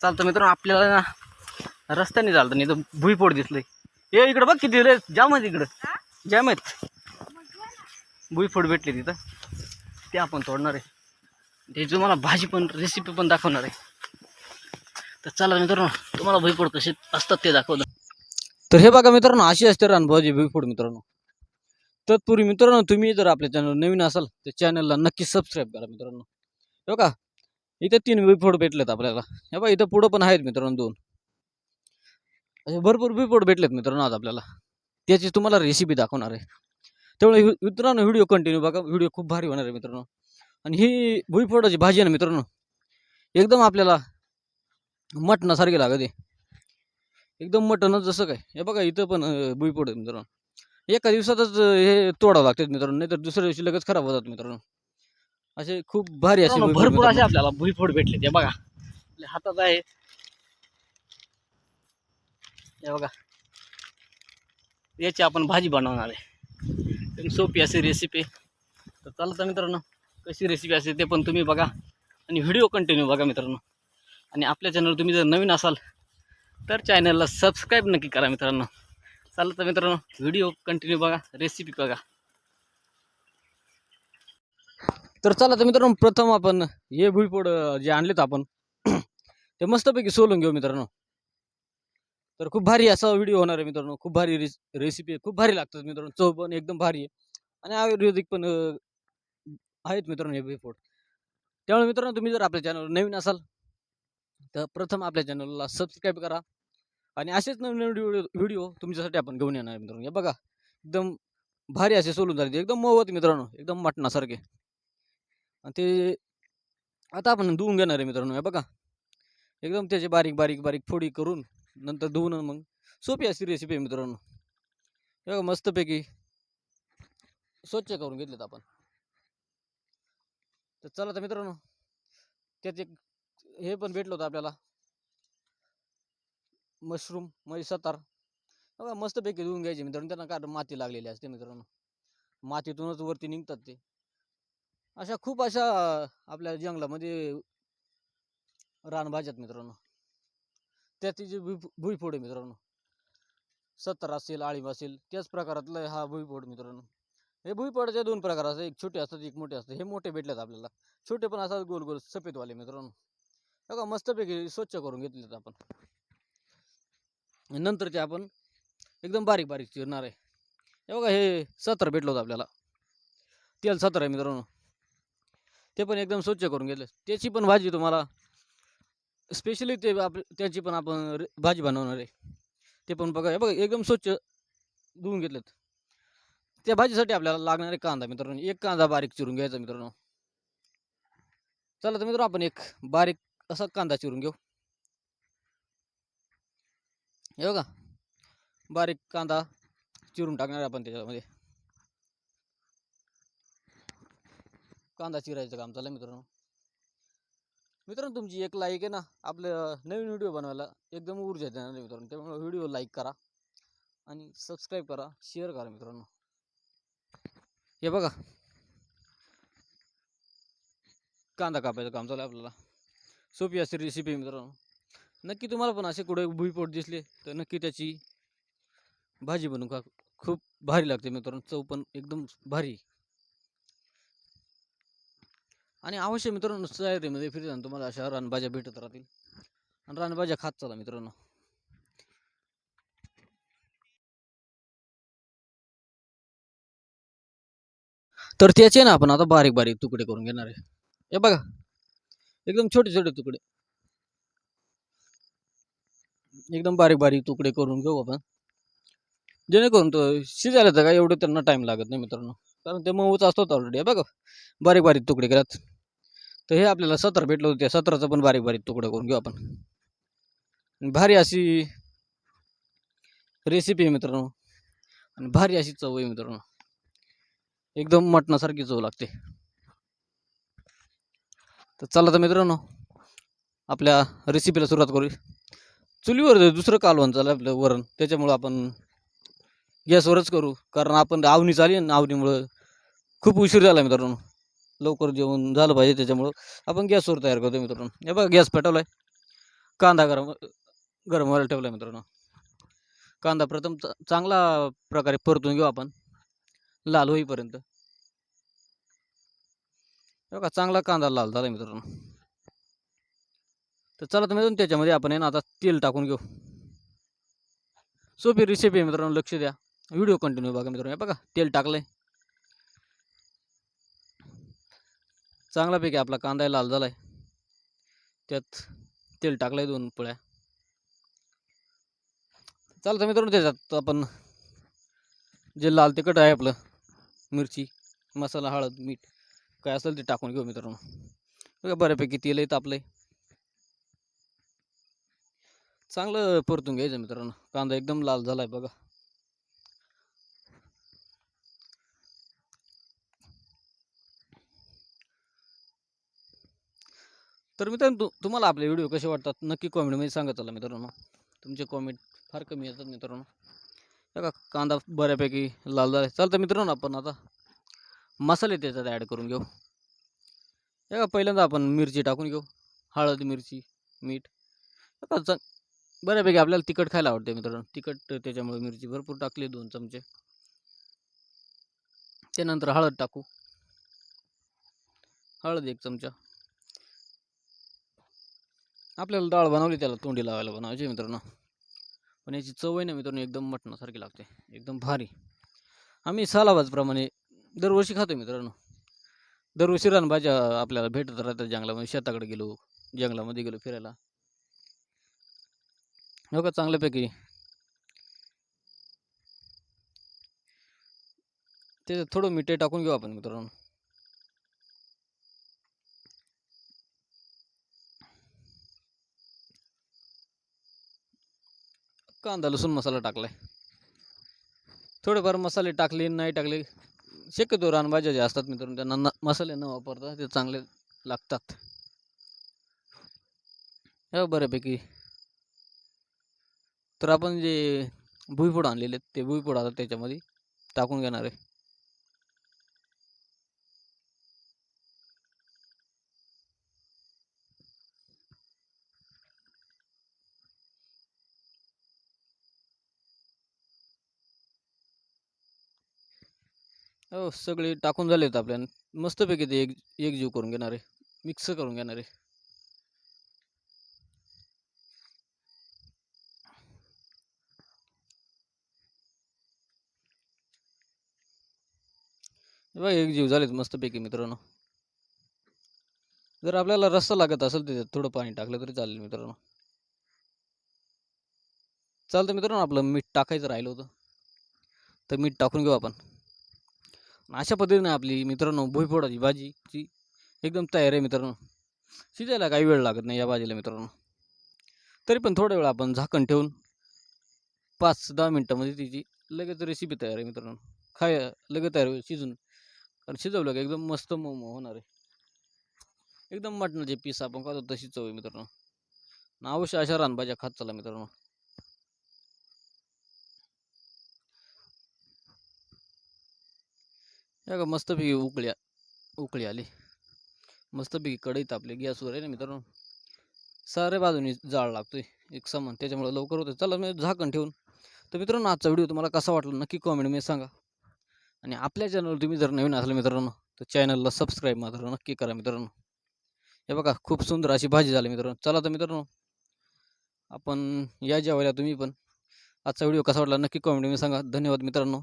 चालतं मित्रांनो आपल्याला ना रस्त्याने चालतं नाही तर भुईपोड दिसलंय. ये इकडं बघ किती रे जाम आहेत इकडं. जाम आहेत. भुईफोड भेटले तिथं. ते आपण तोडणार आहे. ते तुम्हाला भाजी पण रेसिपी पण दाखवणार आहे. तर चला मित्रांनो तुम्हाला भुईफोड कसे असतात ते दाखवलं तर हे बघा मित्रांनो अशी असते रानभाजी भुईफोड मित्रांनो. तत्पूर्वी मित्रांनो तुम्ही जर आपल्या चॅनल नवीन असाल तर चॅनलला नक्की सबस्क्राईब करा मित्रांनो. हो का इथं तीन बिफोड भेटलेत आपल्याला. हे बघा इथं पुढं पण आहेत मित्रांनो दोन. असे भरपूर भुईफोड भेटलेत मित्रांनो आज आपल्याला. त्याची तुम्हाला रेसिपी दाखवणार आहे. त्यामुळे मित्रांनो व्हिडिओ कंटिन्यू बघा. व्हिडिओ खूप भारी होणार आहे मित्रांनो. आणि ही भुईफोडाची भाजी आहे ना मित्रांनो एकदम आपल्याला मटणासारखी लागत. आहे एकदम मटणच जसं काय. हे बघा इथं पण भुईफोड आहे मित्रांनो. एका दिवसातच हे तोडावं लागतात मित्रांनो. नाही तर दुसऱ्या दिवशी लगेच खराब होतात मित्रांनो. असे खूप भारी असे भुईफोड भरपूर असे. आपल्याला भुईफोड भेटले ते बघा. आपल्या हातात आहे. हे बघा. याची आपण भाजी बनवणार आहे. एकदम सोपी अशी रेसिपी तर चला तर मित्रांनो कशी रेसिपी असते ते पण तुम्ही बघा आणि व्हिडिओ कंटिन्यू बघा मित्रांनो. आणि आपल्या चॅनल तुम्ही जर नवीन असाल तर चॅनलला सबस्क्राईब नक्की करा मित्रांनो. चला तर मित्रांनो व्हिडिओ कंटिन्यू बघा रेसिपी बघा. तर चला तर मित्रांनो प्रथम आपण हे भुईपोड जे आणलेत आपण ते मस्तपैकी सोलून घेऊ मित्रांनो. तर खूप भारी असा व्हिडिओ होणार आहे मित्रांनो. खूप भारी रेस रेसिपी आहे. खूप भारी लागतात मित्रांनो. चव पण एकदम भारी आहे. आणि आयुर्वेदिक पण आहेत मित्रांनो हे भुईपोड. त्यामुळे मित्रांनो तुम्ही जर आपल्या चॅनलवर नवीन असाल तर प्रथम आपल्या चॅनलला सबस्क्राईब करा. आणि असेच नवीन नवीन व्हिडिओ व्हिडिओ तुमच्यासाठी आपण घेऊन येणार आहे मित्रांनो. हे बघा एकदम भारी असे सोलून झाले एकदम मऊ मित्रांनो. एकदम मटणासारखे. ते आता आपण धुवून घेणार आहे मित्रांनो हे बघा. एकदम त्याचे बारीक बारीक बारीक फोडी करून नंतर धुवून मग सोपी अशी रेसिपी आहे मित्रांनो. हे बघा मस्तपैकी स्वच्छ करून घेतलेत आपण. तर चला तर मित्रांनो त्यात एक हे पण भेटलं होतं आपल्याला. मशरूम म्हणजे सतार बघा मस्तपैकी धुवून घ्यायचे मित्रांनो त्यांना काय माती लागलेली असते मित्रांनो. मातीतूनच वरती निघतात ते. अशा खूप अशा आपल्या जंगलामध्ये रानभाज्यात मित्रांनो. त्याची जे भुई भुईफोड आहे मित्रांनो. सत्तर असेल आळीब असेल त्याच प्रकारातलं हा भुईफोड मित्रांनो. हे भुईफोडाचे दोन प्रकार असतात. एक छोटे असतात एक मोठे असतात. हे मोठे भेटलेत आपल्याला. छोटे पण असतात गोल गोल सफेदवाले मित्रांनो. बघा मस्तपैकी स्वच्छ करून घेतलेत आपण. नंतर ते आपण एकदम बारीक बारीक चिरणार आहे. हे बघा हे सत्र भेटलं होतं आपल्याला. तेल सत्र आहे मित्रांनो. ते पण एकदम स्वच्छ करून घेतलं. त्याची पण भाजी तुम्हाला स्पेशली ते आप त्याची पण आपण भाजी बनवणार आहे. ते पण बघा बघा एकदम स्वच्छ धुवून घेतलेत त्या भाजीसाठी आपल्याला लागणारे कांदा मित्रांनो. एक कांदा बारीक चिरून घ्यायचा मित्रांनो. चला तर मित्रांनो आपण एक बारीक असा कांदा चिरून घेऊ. हे बघा बारीक कांदा चिरून टाकणार आहे आपण त्याच्यामध्ये. कांदा चिरायचं काम चाललं मित्रांनो. मित्रांनो तुमची एक लाईक आहे ना आपलं नवीन व्हिडिओ बनवायला एकदम ऊर्जा देणार मित्रांनो. त्यामुळे व्हिडिओ लाईक करा आणि सबस्क्राईब करा शेअर करा मित्रांनो. हे बघा. कांदा कापायचं काम चालू आहे आपल्याला. सोपी अशी रेसिपी मित्रांनो. नक्की तुम्हाला पण असे कुठे भुईपोट दिसले तर नक्की त्याची भाजी बनवू का खूप भारी लागते मित्रांनो. चव पण एकदम भारी. आणि अवश्य मित्रांनो सह्याद्रीमध्ये फिरताना तुम्हाला अशा रानभाज्या भेटत राहतील. आणि रानभाज्या खात चला मित्रांनो. तर त्याचे ना आपण आता बारीक बारीक तुकडे करून घेणार आहे. हे बघा एकदम छोटे छोटे तुकडे. एकदम बारीक बारीक तुकडे करून घेऊ आपण. जेणेकरून तो शिजायला तर काय एवढं त्यांना टाइम लागत नाही मित्रांनो. कारण ते मऊच असतात ऑलरेडी बघा. बारीक बारीक तुकडे करत. तर हे आपल्याला सत्र भेटलं होतं. त्या सतराचं पण बारीक बारीक तुकडं करून घेऊ आपण. आणि भारी अशी रेसिपी आहे मित्रांनो. आणि भारी अशी चव आहे मित्रांनो. एकदम मटणासारखी चव लागते. तर चला तर मित्रांनो आपल्या रेसिपीला सुरुवात करू चुलीवर दुसरं कालवण चाललं आपलं वरण त्याच्यामुळं आपण गॅसवरच करू. कारण आपण आवनी चालली आणि आवनीमुळं खूप उशीर झाला मित्रांनो. लवकर जेवण झालं पाहिजे त्याच्यामुळं. आपण गॅसवर तयार करतो मित्रांनो. हे बघा गॅस पेटवला आहे कांदा गरम गरम व्हायला ठेवला मित्रांनो. कांदा प्रथम चांगला प्रकारे परतून घेऊ आपण. लाल होईपर्यंत. बघा चांगला कांदा लाल झाला मित्रांनो. तर चला तर मित्रांनो त्याच्यामध्ये आपण आहे ना आता तेल टाकून घेऊ. सोपी रेसिपी आहे मित्रांनो लक्ष द्या. व्हिडिओ कंटिन्यू बघा मित्रांनो. बघा तेल टाकलंय. चांगल्यापैकी आपला कांदा लाल झाला आहे त्यात तेल टाकलं आहे दोन पोळ्या. चालतं मित्रांनो त्याच्यात आपण जे लाल तिखट आहे आपलं मिरची मसाला हळद मीठ काय असेल ते टाकून घेऊ मित्रांनो. बघा बऱ्यापैकी तेलही तापलंय. चांगलं परतून घ्यायचं मित्रांनो. कांदा एकदम लाल झाला आहे बघा. तर मित्रांनो तुम्हाला आपले व्हिडिओ कसे वाटतात? नक्की कॉमेंटमध्ये सांगा चला मित्रांनो. तुमचे कॉमेंट फार कमी येतात मित्रांनो. बघा कांदा बऱ्यापैकी लाल झाला चालतं मित्रांनो आपण आता मसाले त्याच्यात ॲड करून घेऊ. बघा पहिल्यांदा आपण मिरची टाकून घेऊ. हळद मिरची मीठ. बघा च बऱ्यापैकी आपल्याला तिखट खायला आवडते मित्रांनो. तिखट त्याच्यामुळे मिरची भरपूर टाकली दोन चमचे. त्यानंतर हळद टाकू. हळद एक चमचा. आपल्याला डाळ बनवली त्याला तोंडी लावायला बनवायची मित्रांनो. पण याची चव आहे ना मित्रांनो एकदम मटणासारखी लागते. एकदम भारी. आम्ही सालाबाजप्रमाणे दरवर्षी खातो मित्रांनो. दरवर्षी रानभाज्या आपल्याला भेटत राहतात जंगलामध्ये. शेताकडे गेलो जंगलामध्ये गेलो फिरायला. हो का? चांगल्यापैकी. ते थोडं मिठे टाकून घेऊ आपण मित्रांनो. कांदा लसूण मसाला टाकलाय. थोडेफार मसाले टाकले नाही टाकले शक्यतो रानभाज्या ज्या असतात मित्रांनो त्यांना मसाले न वापरता ते चांगले लागतात. हो बऱ्यापैकी. तर आपण जे भुईफोड आणलेले ते भुईफोड आता त्याच्यामध्ये टाकून घेणार आहे. हो सगळे टाकून झाले आहेत आपल्या मस्तपैकी ते एक एकजीव करून घेणार. आहे मिक्स करून घेणार. आहे हे बघा एकजीव झालेत मस्तपैकी मित्रांनो. जर आपल्याला रस्सा लागत असेल त्याच्यात थोडं पाणी टाकलं तरी चालेल मित्रांनो. चालतं मित्रांनो आपलं मीठ टाकायचं राहिलं होतं. तर मीठ टाकून घेऊ आपण. अशा पद्धतीने आपली मित्रांनो भुईफोडाची भाजीची एकदम तयार आहे मित्रांनो. शिजायला काही वेळ लागत नाही या भाजीला मित्रांनो. तरी पण थोड्या वेळ आपण झाकण ठेवून पाच दहा मिनटामध्ये तिची लगेच रेसिपी तयार आहे मित्रांनो. खाय लगेच तयार होईल शिजून. कारण शिजवलं का एकदम मस्त मोमो होणार आहे. एकदम मटणाचे पीस आपण खातो तशी चव आहे मित्रांनो. अवश्य अशा रानभाज्या खात चला मित्रांनो. हे मस्तपैकी उकळी आ- उकळी आली. मस्तपैकी कढईत आपले गॅसवर आहे ना मित्रांनो. सारे बाजूनी जाळ लागतोय. एक समान. त्याच्यामुळे लवकर होतं चला मी झाकण ठेवून. तर मित्रांनो आजचा व्हिडिओ तुम्हाला कसा वाटला नक्की कॉमेंटमध्ये सांगा. आणि आपल्या चॅनलवर तुम्ही जर नवीन असाल मित्रांनो तर चॅनलला सबस्क्राईब मात्र नक्की करा मित्रांनो. हे बघा खूप सुंदर अशी भाजी झाली मित्रांनो. चला तर मित्रांनो आपण या जेवायला तुम्ही पण. आजचा व्हिडिओ कसा वाटला नक्की कॉमेंटमध्ये सांगा. धन्यवाद मित्रांनो.